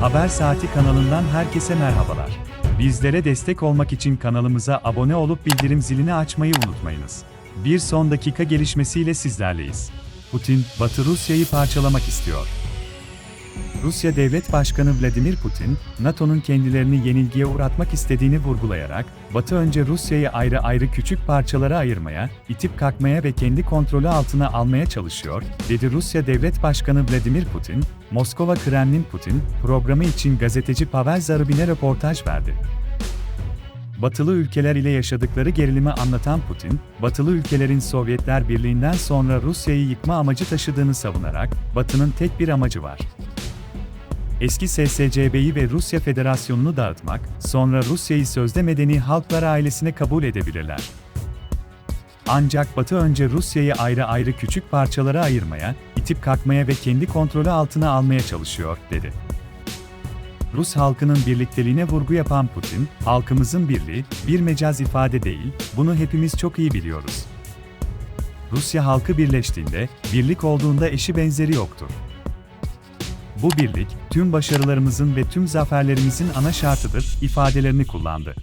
Haber Saati kanalından herkese merhabalar. Bizlere destek olmak için kanalımıza abone olup bildirim zilini açmayı unutmayınız. Bir son dakika gelişmesiyle sizlerleyiz. Putin, Batı Rusya'yı parçalamak istiyor. Rusya Devlet Başkanı Vladimir Putin, NATO'nun kendilerini yenilgiye uğratmak istediğini vurgulayarak, Batı önce Rusya'yı ayrı ayrı küçük parçalara ayırmaya, itip kalkmaya ve kendi kontrolü altına almaya çalışıyor, dedi Rusya Devlet Başkanı Vladimir Putin, Moskova Kremlin Putin, programı için gazeteci Pavel Zarubin'e röportaj verdi. Batılı ülkeler ile yaşadıkları gerilimi anlatan Putin, Batılı ülkelerin Sovyetler Birliği'nden sonra Rusya'yı yıkma amacı taşıdığını savunarak, Batı'nın tek bir amacı var. Eski SSCB'yi ve Rusya Federasyonu'nu dağıtmak, sonra Rusya'yı sözde medeni halklar ailesine kabul edebilirler. Ancak Batı önce Rusya'yı ayrı ayrı küçük parçalara ayırmaya, itip kalkmaya ve kendi kontrolü altına almaya çalışıyor, dedi. Rus halkının birlikteliğine vurgu yapan Putin, halkımızın birliği, bir mecaz ifade değil, bunu hepimiz çok iyi biliyoruz. Rusya halkı birleştiğinde, birlik olduğunda eşi benzeri yoktur. Bu birlik, tüm başarılarımızın ve tüm zaferlerimizin ana şartıdır, ifadelerini kullandı.